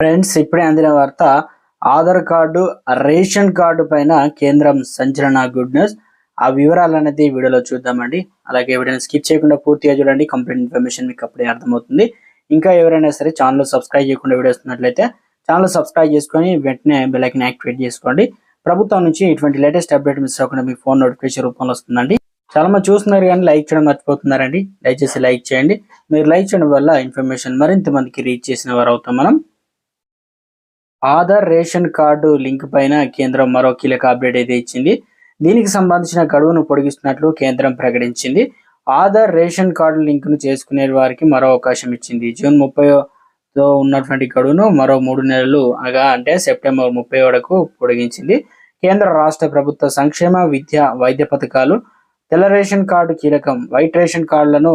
Friends ఇప్పుడే అందిన వార్త ఆధార్ కార్డు రేషన్ కార్డు పైన కేంద్రం సంచలన గుడ్ న్యూస్. ఆ వివరాలు అనేది వీడియోలో చూద్దామండి. అలాగే ఎవరైనా స్కిప్ చేయకుండా పూర్తిగా చూడండి. కంప్లీట్ ఇన్ఫర్మేషన్ మీకు అప్పుడే అర్థమవుతుంది. ఇంకా ఎవరైనా సరే ఛానల్ సబ్స్క్రైబ్ చేయకుండా వీడియో వస్తున్నట్లయితే ఛానల్ సబ్స్క్రైబ్ చేసుకొని వెంటనే బెల్ యాక్టివేట్ చేసుకోండి. ప్రభుత్వం నుంచి ఇటువంటి లేటెస్ట్ అప్డేట్ మిస్ అవ్వకుండా మీ ఫోన్ నోటిఫికేషన్ రూపంలో వస్తుందండి. చాలా మంది చూస్తున్నారు కానీ లైక్ చేయడం మర్చిపోతున్నారండి. దయచేసి లైక్ చేయండి. మీరు లైక్ చేయడం వల్ల ఇన్ఫర్మేషన్ మరింత మందికి రీచ్ చేసిన వారు అవుతాం మనం. ఆధార్ రేషన్ కార్డు లింక్ పైన కేంద్రం మరో కీలక అప్డేట్ అయితే ఇచ్చింది. దీనికి సంబంధించిన గడువును పొడిగిస్తున్నట్లు కేంద్రం ప్రకటించింది. ఆధార్ రేషన్ కార్డు లింకును చేసుకునే వారికి మరో అవకాశం ఇచ్చింది. జూన్ ముప్పైతో ఉన్నటువంటి గడువును మరో మూడు నెలలు అగా అంటే సెప్టెంబర్ ముప్పై వరకు పొడిగించింది. కేంద్ర రాష్ట్ర ప్రభుత్వ సంక్షేమ విద్య వైద్య పథకాలు తెల్ల రేషన్ కార్డు కీలకం. వైట్ రేషన్ కార్డులను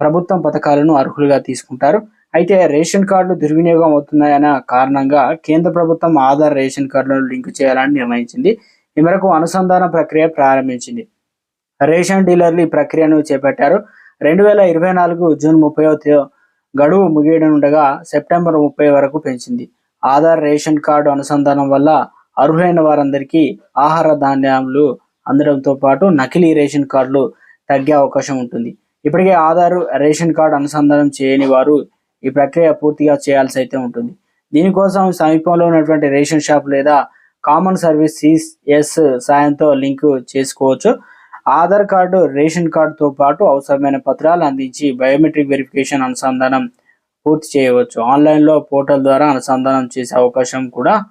ప్రభుత్వం పథకాలను అర్హులుగా తీసుకుంటారు. అయితే రేషన్ కార్డులు దుర్వినియోగం అవుతున్నాయన్న కారణంగా కేంద్ర ప్రభుత్వం ఆధార్ రేషన్ కార్డులను లింక్ చేయాలని నిర్ణయించింది. ఈ మేరకు అనుసంధాన ప్రక్రియ ప్రారంభించింది. రేషన్ డీలర్లు ఈ ప్రక్రియను చేపట్టారు. రెండు వేల ఇరవై నాలుగు జూన్ ముప్పై గడువు ముగియనుండగా సెప్టెంబర్ ముప్పై వరకు పెంచింది. ఆధార్ రేషన్ కార్డు అనుసంధానం వల్ల అర్హులైన వారందరికీ ఆహార ధాన్యాలు అందడంతో పాటు నకిలీ రేషన్ కార్డులు తగ్గే అవకాశం ఉంటుంది. ఇప్పటికే ఆధార్ రేషన్ కార్డు అనుసంధానం చేయని వారు ఈ ప్రక్రియ పూర్తిగా చేయాల్సి అయితే ఉంటుంది. దీనికోసం సమీపంలో ఉన్నటువంటి రేషన్ షాప్ లేదా కామన్ సర్వీస్ సిఎస్ సాయంతో లింక్ చేసుకోవచ్చు. ఆధార్ కార్డు రేషన్ కార్డుతో పాటు అవసరమైన పత్రాలు అందించి బయోమెట్రిక్ వెరిఫికేషన్ అనుసంధానం పూర్తి చేయవచ్చు. ఆన్లైన్లో పోర్టల్ ద్వారా అనుసంధానం చేసే అవకాశం కూడా